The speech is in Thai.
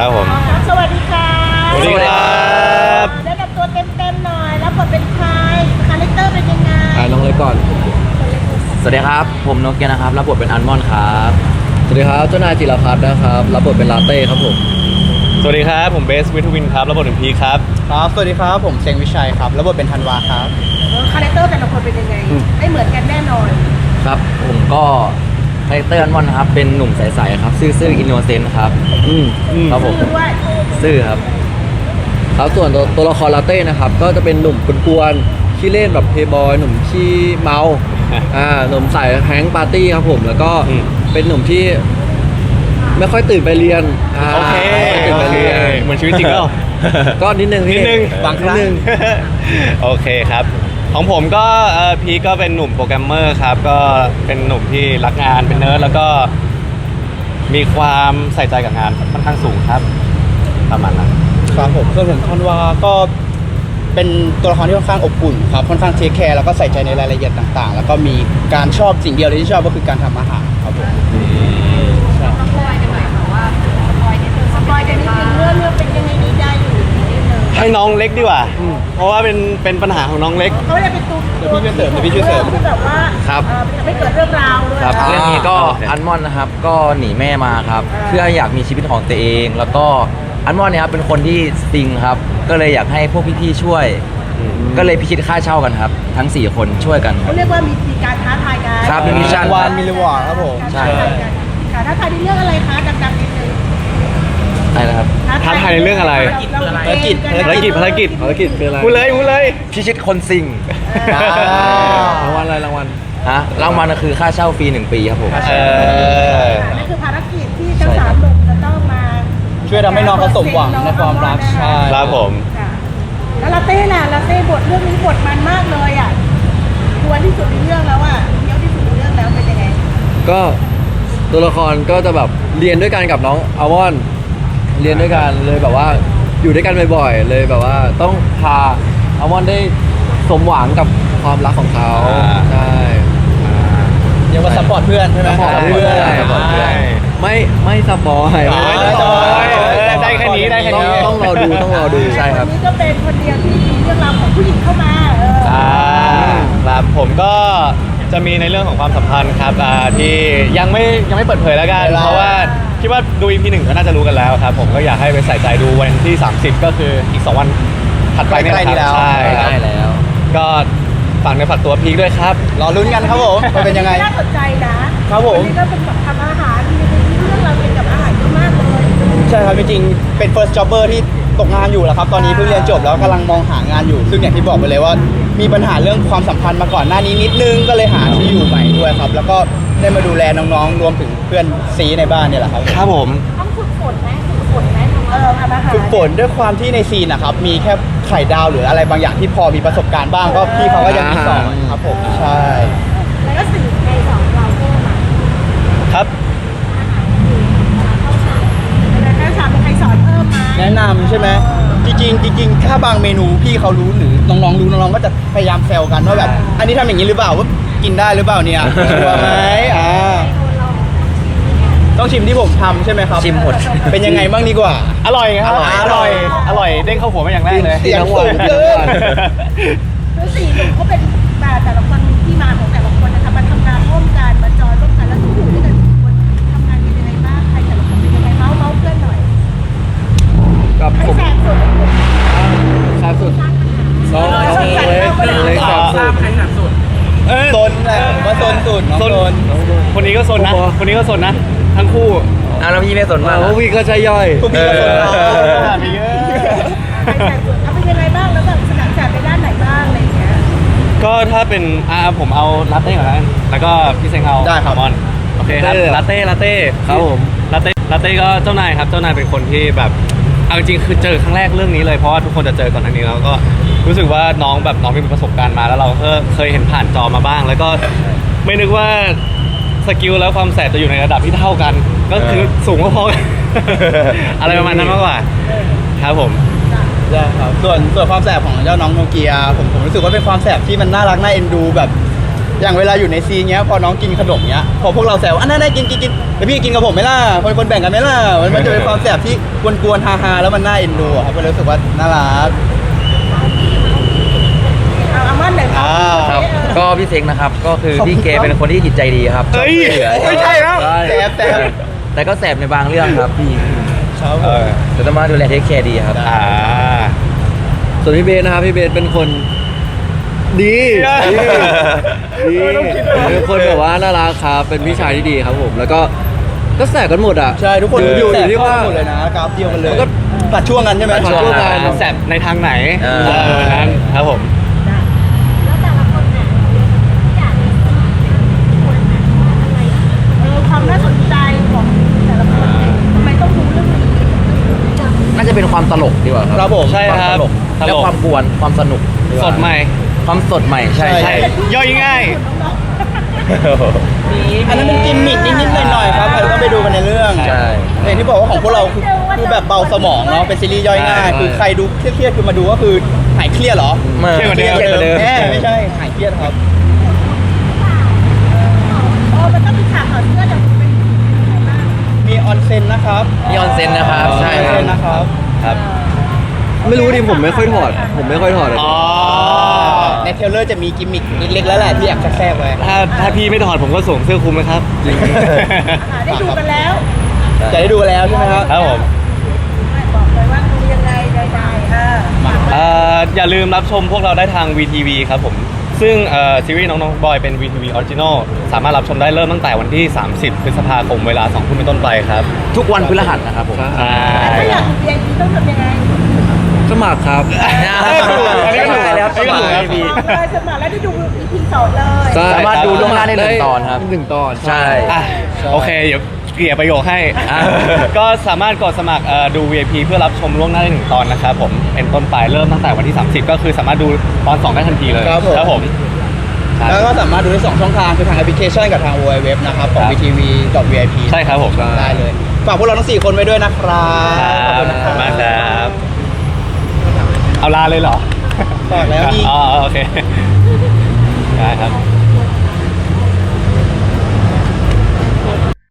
ครับผมครับสวัสดีค่ะสวัสดีครับแนะนำตัวเต็มๆหน่อย แล้วบทเป็นใครคาแรคเตอร์เป็นยังไงอ่าน้องเล็กก่อน สวัสดีครับ ผมโนเกียนะครับ รับบทเป็นอันมอนครับ สวัสดีครับ เจ้านายจิรพัฒน์นะครับ รับบทเป็นลาเต้ครับผม สวัสดีครับ ผมเบสวิทวินครับ รับบทเป็นพีคครับ ครับ สวัสดีครับ ผมเซงวิชัยครับแล้วบทเป็นธันวาครับเออคาแรคเตอร์แต่ละคนเป็นยังไง ไม่เหมือนกันแน่นอน ครับ ผมก็คาแรคเตอร์อันมอนนะครับเป็นหนุ่มใสๆครับ ซื่อๆอินโนเซนต์ครับอืมครับผมคือด้วยซื่อครับครับส่วนตัวตัวละครลาเต้นะครับ ก็จะเป็นหนุ่มกวนๆขี้เล่นแบบเพย์บอยหนุ่มขี้เมาอ่าหนุ่มสายแฮงก์ปาร์ตี้ครับผมแล้วก็อืมเป็นหนุ่มที่ไม่ค่อยตื่นไปเรียนอ่าโอเคไม่ตื่นโอไปเคเรียนเหมือนชีวิตจริงก็ก็นิดนึงพี่นิดนึงบางครั้งโอเคครับ ของผมก็เอ่อพีคก็เป็นหนุ่มโปรแกรมเมอร์ครับ ก็เป็นหนุ่มที่รักงานเป็นเนิร์ดแล้วก็มีความใส่ใจกับงานค่อนข้างสูงครับประมาณนั้น ครับผมส่วนผมธันวาก็เป็นตัวละครที่ค่อนข้างอบอุ่นครับค่อนข้างเทคแคร์แล้วก็ใส่ใจในรายละเอียดต่างๆ แล้วก็มีการชอบสิ่งเดียวเลยที่ชอบก็คือการทำอาหารครับผมใช่สปอยกันนิดนึงเรื่องเรื่องเป็นยังไงดีได้อยู่นิดนึง ให้น้องเล็กดีกว่า เพราะว่าเป็นเป็นปัญหาของน้องเล็ก เขาไม่ได้เป็นตัวเดี๋ยวพี่ช่วยเสริมเดี๋ยวพี่ช่วยเสริม คือแบบว่าครับ เอ่อจะไม่เกิดเรื่องราวด้วยครับนะเรื่องนี้ก็โอเค อันมอนนะครับก็หนีแม่มาครับอ่าเพื่ออยากมีชีวิตของตัวเอง แล้วก็อันมอนเนี่ยครับเป็นคนที่ซิงครับ ก็เลยอยากให้พวกพี่ๆช่วย ก็เลยพิชิตค่าเช่ากันครับ ทั้ง 4 คนช่วยกัน เขาเรียกว่ามีมีการท้าทายกันครับมีมิชชั่น วานมิลลิวอร์ดครับผม ใช่ค่ะท้าทายในเรื่องอะไรคะดังๆนิด นึงใช่นะครับท้าทายในเรื่องอะไร ภารกิจภารกิจภารกิจภารกิจคืออะไรพูดเลยพูดเลยพิชิตคนซิงอ่ารางวัลอะไรรางวัลฮะรางวัลก็คือค่าเช่าฟรีหนึ่งปีครับผมเออนั่นคือภารกิจที่ทั้งสามหนุ่มจะต้องมาช่วยทำให้น้องเขาสมหวังในความรักใช่ครับผมค่ะแล้วลาเต้ล่ะลาเต้บทเรื่องนี้บทมันมากเลยอะกวนที่สุดในเรื่องแล้วอะเยอะที่สุดในเรื่องแล้วเป็นยังไงก็ตัวละครก็จะแบบเรียนด้วยกันกับน้องอาวอน เรียนด้วยกันเลยแบบว่าอยู่ด้วยกันบ่อยๆเลยแบบว่าต้องพาอาวอนได้สมหวังกับความรักของเขาอ่า ใช่เรียกว่าซัพพอร์ตเพื่อนใช่ไหมซัพพอร์ตเพื่อนใช่ซัพพอร์ตเพื่อน ใช่ ไม่ไม่สปอยอ๋อไม่สปอยเออได้แค่นี้ได้แค่ต้องนี้ต้องรอดูต้องรอดูใช่ครับนนี้ก็เป็นคนเดียวที่มีเรื่องราวของผู้หญิงเข้ามาเอออ่าครับผมก็จะมีในเรื่องของความสัมพันธ์ครับอ่าที่ยังไม่ยังไม่เปิดเผยแล้วกันเวลาเพราะว่า คิดว่าดู EP หนึ่งก็น่าจะรู้กันแล้วครับ ผมก็อยากให้ไปใส่ใจดูวันที่ 30 ก็คืออีก 2 วันถัดไปเนี่ยใกล้ๆนี้แหแล้ละว ครับใช่ครับ ได้แล้ว ก็ฝากในอฝากตัวพีคด้วยครับ รอลุ้นกันครับผมว่าเป็นยังไง น่าสนใจนะครับผมนนี้ก็เป็นแบบทำอาหารมีเรื่องราวเกี่ยวกับอาหารเยอะมากเลย ใช่ครับจริงๆเป็น first jobber ที่ ตกงานอยู่แล้วครับ ตอนนี้เพิ่งเรียนจบแล้วกำลังมองหางานอยู่ ซึ่งอย่างที่บอกไปเลยว่า มีปัญหาเรื่องความสัมพันธ์มาก่อนหน้านี้นิดนึงก็เลยหาที่อยู่ใหม่ด้วยครับ แล้วก็ได้มาดูแลน้องๆ รวมถึงเพื่อนซีในบ้านเนี่ยแหละครับ ครับผม ต้องฝึกฝนไหมฝึกฝนไหมเออทำอาหารฝึกฝนด้วยความที่ในซีนนะครับ มีแค่ไข่ดาวหรืออะไรบางอย่างที่พอมีประสบการณ์บ้างก็พี่เขาก็ยังมีสอนครับผม ใช่ แล้วก็สื่อในสองเราเพิ่มมาครับ แล้วก็ถามเป็นใครสอนเพิ่มไหม แนะนำใช่ไหมจริงๆจริงๆถ้าบางเมนูพี่เขารู้หรือน้องๆรู้น้องๆก็จะพยายามแซวกันว่าแบบอันนี้ทำอย่างนี้หรือเปล่าว่ากินได้หรือเปล่าเนี่ยชัวร์ไหมอ่าต้องชิมที่ผมทำใช่ไหมครับ ชิมหมด เป็นยังไงบ้างดีกว่า อร่อยครับ อร่อย อร่อย เด้งเข้าหัวมาอย่างแรกเลยเสียงสูงเกิน คือสี่หนุ่มเขาเป็นแต่แต่ละคนที่มาของแต่ละคนนะคะมาทำ กับใครผมแสบสุดแซบสุดน้องน้องเล็กน้องเล็กแซบสุดเออโซนแหละผมว่าโซนสุดน้องโซโซนนคนนี้ก็สนนะโอ้โหคนนี้ก็สนนะทั้งคู่อะแล้วพี่ไม่สนมากพวกพี่ก็ใช่ย่อยพวกพี่ก็โซนเอเราอมีเยอะใครแสบสุดเอาเป็นยังไงบ้างแล้วแบบสนามแสบไปด้านไหนบ้างอะไรอย่างเงี้ยก็ถ้าเป็นอ่าผมเอาลาเต้ก่อนแล้วกันแล้วก็พี่เซงเอาได้ครับอัลมอนด์โอเคครับลาเต้ลาเต้ลาเต้ครับผมลาเต้ลาเต้ก็เจ้านายครับ เจ้านายเป็นคนที่แบบ เอาจริงคือเจอครั้งแรกเรื่องนี้เลยเพราะว่าทุกคนจะเจอก่อนอันนี้แล้วก็รู้สึกว่าน้องแบบน้องมีประสบการณ์มาแล้วเราก็เคยเห็นผ่านจอมาบ้าง แล้วก็ไม่นึกว่าสกิลแล้วความแสบจะอยู่ในระดับที่เท่ากัน ก็คือสูงพอๆอะไรประมาณนั้นมากกว่าครับผมใช่ครับส่วนส่วนความแสบของเจ้าน้องโนเกียผมผมรู้สึกว่าเป็นความแสบที่มันน่ารักน่าเอ็นดูแบบ อย่างเวลาอยู่ในซีนเงี้ยพอน้องกินขนมเงี้ยพอพวกเราแซวอันนั้นได้กินกินกินแล้วพี่กินกับผมไหมล่ะคนคนแบ่งกันไหมล่ะมันมันจะเป็นความแสบที่กวนๆฮาๆแล้วมันน่าเอ็นดูอะครับก็เลยรู้สึกว่าน่ารัก เอาอามันหน่อยอ่า ครับ ก็พี่เซ็งนะครับ ก็คือพี่เกเป็นคนที่จิตใจดีครับเฮ้ยชอบช่วยเหลือไม่ใช่แล้ว แสบแสบแต่ก็แสบในบางเรื่องครับพี่ครับเออแต่ต้องมาดูแลเทคแคร์ดีครับ อ่า ส่วนพี่เบสนะครับพี่เบสเป็นคน ดีดีดีเป็นคนแบบว่าน่ารักครับเป็นพี่ชายที่ดีครับผม แล้วก็ก็แสกกันหมดอะใช่ทุกคนอยู่อยู่ที่ว่า หมดเลยนะกราฟเดียวกันเลยก็ตัดช่วงกันใช่ไหม ตัดช่วงกัน แสบในทางไหนเออ เออนั้นครับผม แล้วแต่ละคนเนี่ยอยากมีคนไหนอะไรเออความน่าสนใจของแต่ละคนทำไมต้องรู้เรื่องนี้น่าจะเป็นความตลกดีกว่าครับครับผมใช่ความคตรับลกตลก และความกวนความสนุกดีกว่าสดใหม่ ความสดใหม่ใช่ใช่ใช่ ย่อยง่าย อันนั้นเป็นกิมมิคนิดๆหน่อยๆครับอาจจะต้องไปดูกันในเรื่องใช่ อย่างที่บอกว่าของพวกเราคือคือแบบเบาสมองเนาะเป็นซีรีส์ย่อยง่าย ใช่ คือใครดูเครียดๆคือมาดูก็คือหายเครียดเหรอเมื่อเครียดกว่าเดิม เครียดกว่าเดิม แน่ไม่ใช่หายเครียดครับเออมันต้องมีฉากถอดเสื้อจากเป็นยังไงบ้างมีออนเซ็นนะครับมีออนเซ็นนะครับ ใช่ออนครัเซ็บ นนะครับ ครับ ไม่รู้ดิผมไม่ค่อยถอด ผมไม่ค่อยถอดอะอ๋อใน เทรลเลอร์จะมีกิมมิคเล็กๆแล้วแหละที่อยากจะแทรกไว้ถ้าถ้าพี่ไม่ถอดผมก็สวมเสื้อคลุมนะครับจริงอ่าได้ดูกันแล้วจะได้ดูแล้วใช่ไหมครับ ครับผมบอกเลยว่าดูยังไงใดๆเออเอ่ออย่าลืมรับชมพวกเราได้ทาง VTV ครับผม ซึ่งเอ่อซีรีส์น้องๆบอยเป็น VTV Original สามารถรับชมได้เริ่มตั้งแต่วันที่ 30 พฤษภาคมเวลา2ทุ่มเป็นต้นไปครับทุกวันพฤหัสนะครับผม ใช่ แต่ถ้าอยากดู VIP ต้องทำยังไง สมัครครับอันนี้ก็ถูกอันนี้ก็ถูกอันนี้ก็ถูกครับพี่เลยสมัครแล้วได้ดู EP สองเลยใช่สามารถดูล่วงหน้าได้หนึ่งตอนครับ หนึ่งตอนใช่ อะโอเค เดี๋ยวเกลี่ยประโยคให้ อะ ก็สามารถกดสมัครเอ่อดู VIP เพื่อรับชมล่วงหน้าได้หนึ่งตอนนะครับผม เป็นต้นไปเริ่มตั้งแต่วันที่ 30 ก็คือสามารถดูตอน 2 ได้ทันทีเลยครับผมครับผมใช่แล้วก็สามารถดูได้สองช่องทางคือทางแอปพลิเคชันกับทาง w w w นะครับของ ครับ VTV.vip ใช่ครับผมได้เลย ฝากพวกเราทั้งสี่คนไว้ด้วยนะครับครับขอบคุณนะขอบคุณมากครับ เอาลาเลยเหรอฝากแล้วมีอ๋อโอเค ได้ครับ